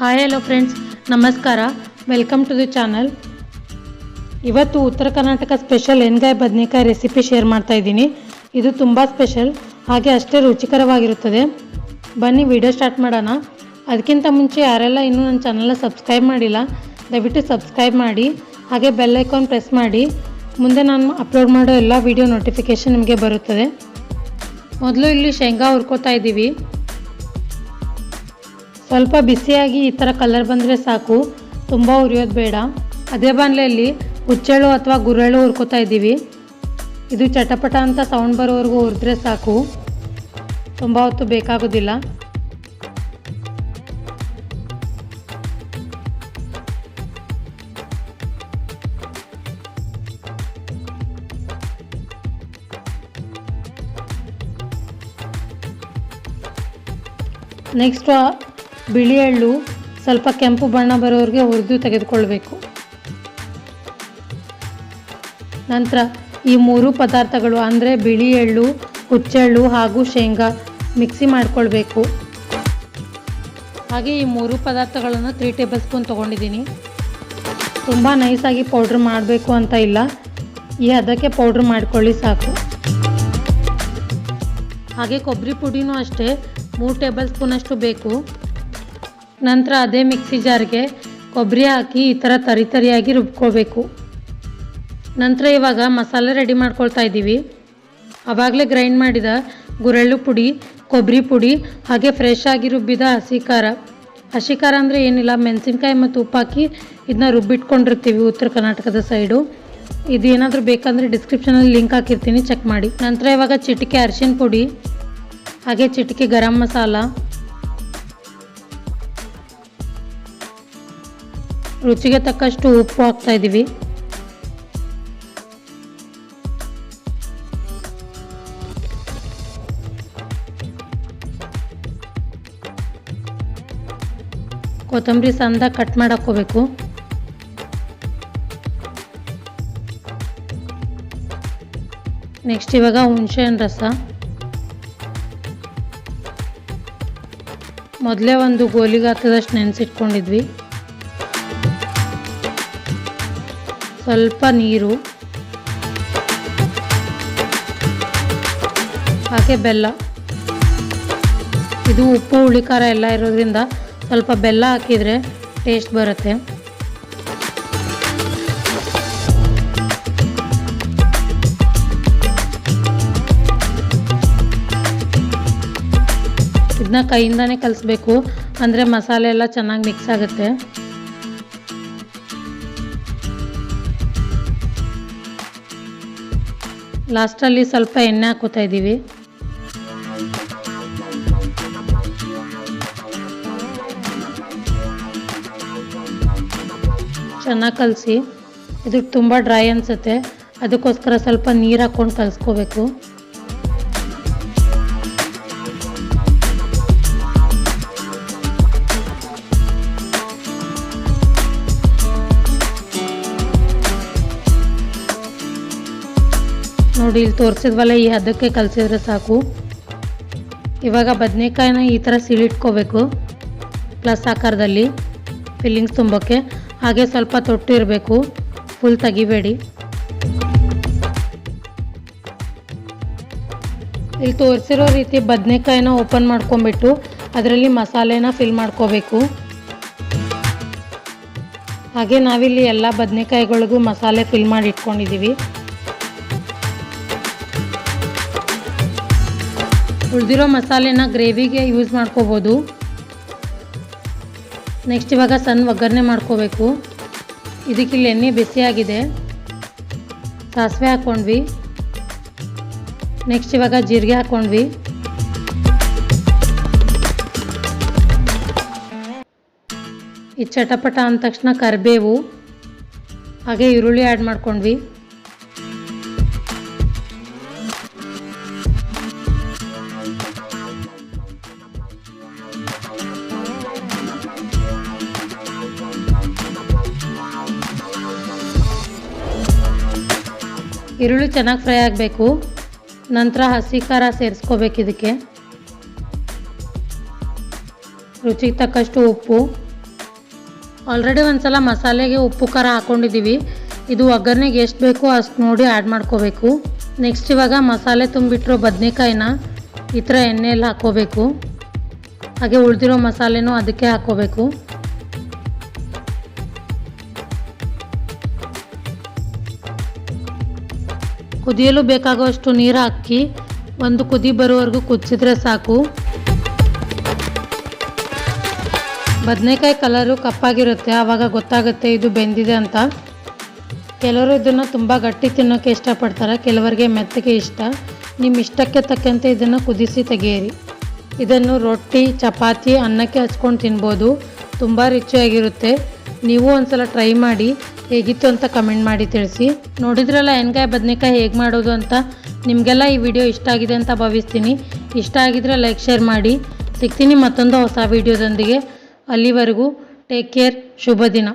Hi hello friends ನಮಸ್ಕಾರ welcome to the channel ಇವತ್ತು Uttara Karnataka special ಎಣ್ಗಾಯಿ ಬದನೆಕಾಯಿ ರೆಸಿಪಿ ಶೇರ್ ಮಾಡ್ತಾ ಇದ್ದೀನಿ. ಇದು ತುಂಬ ಸ್ಪೆಷಲ್ ಹಾಗೆ ಅಷ್ಟೇ ರುಚಿಕರವಾಗಿರುತ್ತದೆ. ಬನ್ನಿ ವಿಡಿಯೋ ಸ್ಟಾರ್ಟ್ ಮಾಡೋಣ. ಅದಕ್ಕಿಂತ ಮುಂಚೆ ಯಾರೆಲ್ಲ ಇನ್ನೂ ನನ್ನ ಚಾನಲ್ನ ಸಬ್ಸ್ಕ್ರೈಬ್ ಮಾಡಿಲ್ಲ, ದಯವಿಟ್ಟು ಸಬ್ಸ್ಕ್ರೈಬ್ ಮಾಡಿ, ಹಾಗೆ ಬೆಲ್ ಐಕಾನ್ ಪ್ರೆಸ್ ಮಾಡಿ. ಮುಂದೆ ನಾನು ಅಪ್ಲೋಡ್ ಮಾಡೋ ಎಲ್ಲ ವಿಡಿಯೋ ನೋಟಿಫಿಕೇಷನ್ ನಿಮಗೆ ಬರುತ್ತದೆ. ಮೊದಲು ಇಲ್ಲಿ ಶೇಂಗಾ ಹುರ್ಕೋತಾ ಇದ್ದೀವಿ. ಸ್ವಲ್ಪ ಬಿಸಿಯಾಗಿ ಈ ಥರ ಕಲರ್ ಬಂದರೆ ಸಾಕು. ತುಂಬ ಉರಿಯೋದು ಬೇಡ. ಅದೇ ಬಾಣಲೆಯಲ್ಲಿ ಹುಚ್ಚೆಳು ಅಥವಾ ಗುರೆಳು ಹುರ್ಕೋತಾ ಇದ್ದೀವಿ. ಇದು ಚಟಪಟ ಅಂತ ಸೌಂಡ್ ಬರೋವರೆಗೂ ಹುರಿದ್ರೆ ಸಾಕು. ತುಂಬ ಹೊತ್ತು ಬೇಕಾಗೋದಿಲ್ಲ. ನೆಕ್ಸ್ಟ್ ಬಿಳಿ ಎಳ್ಳು, ಸ್ವಲ್ಪ ಕೆಂಪು ಬಣ್ಣ ಬರೋರಿಗೆ ಹುರಿದು ತೆಗೆದುಕೊಳ್ಬೇಕು. ನಂತರ ಈ ಮೂರು ಪದಾರ್ಥಗಳು ಅಂದರೆ ಬಿಳಿ ಎಳ್ಳು ಹುಚ್ಚೆಳ್ಳು ಹಾಗೂ ಶೇಂಗಾ ಮಿಕ್ಸಿ ಮಾಡಿಕೊಳ್ಬೇಕು. ಹಾಗೆ ಈ ಮೂರು ಪದಾರ್ಥಗಳನ್ನು ತ್ರೀ ಟೇಬಲ್ ಸ್ಪೂನ್ ತೊಗೊಂಡಿದ್ದೀನಿ. ತುಂಬ ನೈಸಾಗಿ ಪೌಡ್ರ್ ಮಾಡಬೇಕು ಅಂತ ಇಲ್ಲ. ಈ ಅದಕ್ಕೆ ಪೌಡ್ರ್ ಮಾಡ್ಕೊಳ್ಳಿ ಸಾಕು. ಹಾಗೆ ಕೊಬ್ಬರಿ ಪುಡಿನೂ ಅಷ್ಟೇ, ಮೂರು ಟೇಬಲ್ ಸ್ಪೂನಷ್ಟು ಬೇಕು. ನಂತರ ಅದೇ ಮಿಕ್ಸಿ ಜಾರ್ಗೆ ಕೊಬ್ಬರಿ ಹಾಕಿ ಈ ಥರ ತರಿ ತರಿಯಾಗಿ ರುಬ್ಕೋಬೇಕು. ನಂತರ ಇವಾಗ ಮಸಾಲೆ ರೆಡಿ ಮಾಡ್ಕೊಳ್ತಾ ಇದ್ದೀವಿ. ಆವಾಗಲೇ ಗ್ರೈಂಡ್ ಮಾಡಿದ ಗುರೆಳ್ಳು ಪುಡಿ, ಕೊಬ್ಬರಿ ಪುಡಿ, ಹಾಗೆ ಫ್ರೆಶ್ ಆಗಿ ರುಬ್ಬಿದ ಹಸಿ ಖಾರ. ಹಸಿ ಖಾರ ಅಂದರೆ ಏನಿಲ್ಲ, ಮೆಣಸಿನ್ಕಾಯಿ ಮತ್ತು ಉಪ್ಪು ಹಾಕಿ ಇದನ್ನ ರುಬ್ಬಿಟ್ಕೊಂಡಿರ್ತೀವಿ ಉತ್ತರ ಕರ್ನಾಟಕದ ಸೈಡು ಇದು ಏನಾದರೂ ಬೇಕಂದರೆ ಡಿಸ್ಕ್ರಿಪ್ಷನಲ್ಲಿ ಲಿಂಕ್ ಹಾಕಿರ್ತೀನಿ ಚೆಕ್ ಮಾಡಿ. ನಂತರ ಇವಾಗ ಚಿಟಿಕೆ ಅರಿಶಿನ ಪುಡಿ, ಹಾಗೆ ಚಿಟಿಕೆ ಗರಂ ಮಸಾಲ ರುಚಿಗೆ ತಕ್ಕಷ್ಟು ಉಪ್ಪು ಹಾಕ್ತಾ ಇದ್ದೀವಿ. ಕೊತ್ತಂಬರಿ ಸಂದ ಕಟ್ ಮಾಡಾಕೋಬೇಕು ನೆಕ್ಸ್ಟ್ ಇವಾಗ ಹುಣಸೆಹಣ್ಣು ರಸ. ಮೊದಲೇ ಒಂದು ಗೋಲಿಗಾತದಷ್ಟು ನೆನೆಸಿಟ್ಕೊಂಡಿದ್ವಿ. ಸ್ವಲ್ಪ ನೀರು, ಹಾಗೆ ಬೆಲ್ಲ. ಇದು ಉಪ್ಪು, ಹುಳಿ, ಖಾರ ಎಲ್ಲ ಇರೋದ್ರಿಂದ ಸ್ವಲ್ಪ ಬೆಲ್ಲ ಹಾಕಿದರೆ ಟೇಸ್ಟ್ ಬರುತ್ತೆ. ಇದನ್ನ ಕೈಯಿಂದಾನೇ ಕಲಿಸ್ಬೇಕು. ಅಂದರೆ ಮಸಾಲೆ ಎಲ್ಲ ಚೆನ್ನಾಗಿ ಮಿಕ್ಸ್ ಆಗುತ್ತೆ. ಲಾಸ್ಟಲ್ಲಿ ಸ್ವಲ್ಪ ಎಣ್ಣೆ ಹಾಕೋತಾ ಇದ್ದೀವಿ. ಚೆನ್ನಾಗಿ ಕಲಸಿ. ಇದು ತುಂಬ ಡ್ರೈ ಅನಿಸುತ್ತೆ. ಅದಕ್ಕೋಸ್ಕರ ಸ್ವಲ್ಪ ನೀರು ಹಾಕ್ಕೊಂಡು ಕಲಿಸ್ಕೋಬೇಕು. ನೋಡಿ ಇಲ್ಲಿ ತೋರಿಸಿದ್ವಲ್ಲ, ಈ ಹದಕ್ಕೆ ಕಲಸಿದ್ರೆ ಸಾಕು. ಇವಾಗ ಬದನೆಕಾಯಿನ ಈ ಥರ ಸಿಳಿಟ್ಕೋಬೇಕು ಪ್ಲಸ್ ಆಕಾರದಲ್ಲಿ ಫಿಲ್ಲಿಂಗ್ಸ್ ತುಂಬೋಕ್ಕೆ. ಹಾಗೆ ಸ್ವಲ್ಪ ತೊಟ್ಟು ಇರಬೇಕು ಫುಲ್ ತೆಗಿಬೇಡಿ. ಇಲ್ಲಿ ತೋರಿಸಿರೋ ರೀತಿ ಬದನೆಕಾಯಿನ ಓಪನ್ ಮಾಡ್ಕೊಂಬಿಟ್ಟು ಅದರಲ್ಲಿ ಮಸಾಲೆನ ಫಿಲ್ ಮಾಡ್ಕೋಬೇಕು. ಹಾಗೆ ನಾವಿಲ್ಲಿ ಎಲ್ಲ ಬದನೆಕಾಯಿಗಳಿಗೂ ಮಸಾಲೆ ಫಿಲ್ ಮಾಡಿ ಇಟ್ಕೊಂಡಿದ್ದೀವಿ. ಉಳಿದಿರೋ ಮಸಾಲೆನ ಗ್ರೇವಿಗೆ ಯೂಸ್ ಮಾಡ್ಕೋಬೋದು. ನೆಕ್ಸ್ಟ್ ಇವಾಗ ಸಣ್ಣ ಒಗ್ಗರಣೆ ಮಾಡ್ಕೋಬೇಕು. ಇದಕ್ಕಿಲ್ಲಿ ಎಣ್ಣೆ ಬಿಸಿಯಾಗಿದೆ. ಸಾಸಿವೆ ಹಾಕ್ಕೊಂಡ್ವಿ. ನೆಕ್ಸ್ಟ್ ಇವಾಗ ಜೀರಿಗೆ ಹಾಕ್ಕೊಂಡ್ವಿ. ಈ ಚಟಪಟ ಅಂದ ತಕ್ಷಣ ಕರಿಬೇವು, ಹಾಗೆ ಈರುಳ್ಳಿ ಆ್ಯಡ್ ಮಾಡ್ಕೊಂಡ್ವಿ. ಈರುಳ್ಳಿ ಚೆನ್ನಾಗಿ ಫ್ರೈ ಆಗಬೇಕು. ನಂತರ ಹಸಿ ಖಾರ ಸೇರಿಸ್ಕೋಬೇಕು ಇದಕ್ಕೆ. ರುಚಿಗೆ ತಕ್ಕಷ್ಟು ಉಪ್ಪು. ಆಲ್ರೆಡಿ ಒಂದ್ಸಲ ಮಸಾಲೆಗೆ ಉಪ್ಪು ಖಾರ ಹಾಕ್ಕೊಂಡಿದ್ದೀವಿ ಇದು ಒಗ್ಗರಣೆಗೆ ಎಷ್ಟು ಬೇಕೋ ಅಷ್ಟು ನೋಡಿ ಆ್ಯಡ್ ಮಾಡ್ಕೋಬೇಕು. ನೆಕ್ಸ್ಟ್ ಇವಾಗ ಮಸಾಲೆ ತುಂಬಿಟ್ಟಿರೋ ಬದನೆಕಾಯಿನ ಈ ಥರ ಎಣ್ಣೆಯಲ್ಲಿ ಹಾಕ್ಕೋಬೇಕು. ಹಾಗೆ ಉಳಿದಿರೋ ಮಸಾಲೆನೂ ಅದಕ್ಕೆ ಹಾಕ್ಕೋಬೇಕು. ಕುದಿಯಲು ಬೇಕಾಗುವಷ್ಟು ನೀರು ಹಾಕಿ ಒಂದು ಕುದಿ ಬರುವವರೆಗೂ ಕುದಿಸಿದ್ರೆ ಸಾಕು. ಬದನೆಕಾಯಿ ಕಲರು ಕಪ್ಪಾಗಿರುತ್ತೆ ಆವಾಗ ಗೊತ್ತಾಗುತ್ತೆ ಇದು ಬೆಂದಿದೆ ಅಂತ. ಕೆಲವರು ಇದನ್ನು ತುಂಬ ಗಟ್ಟಿ ತಿನ್ನೋಕ್ಕೆ ಇಷ್ಟಪಡ್ತಾರೆ, ಕೆಲವರಿಗೆ ಮೆತ್ತಗೆ ಇಷ್ಟ. ನಿಮ್ಮ ಇಷ್ಟಕ್ಕೆ ತಕ್ಕಂತೆ ಇದನ್ನು ಕುದಿಸಿ ತೆಗೆಯಿರಿ. ಇದನ್ನು ರೊಟ್ಟಿ, ಚಪಾತಿ, ಅನ್ನಕ್ಕೆ ಹಚ್ಕೊಂಡು ತಿನ್ಬೋದು. ತುಂಬ ರುಚಿಯಾಗಿರುತ್ತೆ. ನೀವು ಒಂದ್ಸಲ ಟ್ರೈ ಮಾಡಿ ಹೇಗಿತ್ತು ಅಂತ ಕಮೆಂಟ್ ಮಾಡಿ ತಿಳಿಸಿ. ನೋಡಿದ್ರಲ್ಲ, ಎಣ್ಗಾಯಿ ಬದನೆಕಾಯಿ ಹೇಗೆ ಮಾಡೋದು ಅಂತ? ನಿಮಗೆಲ್ಲ ಈ ವಿಡಿಯೋ ಇಷ್ಟ ಆಗಿದೆ ಅಂತ ಭಾವಿಸ್ತೀನಿ. ಇಷ್ಟ ಆಗಿದ್ರೆ ಲೈಕ್ ಶೇರ್ ಮಾಡಿ. ಸಿಗ್ತೀನಿ ಮತ್ತೊಂದು ಹೊಸ ವಿಡಿಯೋದೊಂದಿಗೆ ಅಲ್ಲಿವರೆಗೂ ಟೇಕ್ ಕೇರ್ ಶುಭ ದಿನ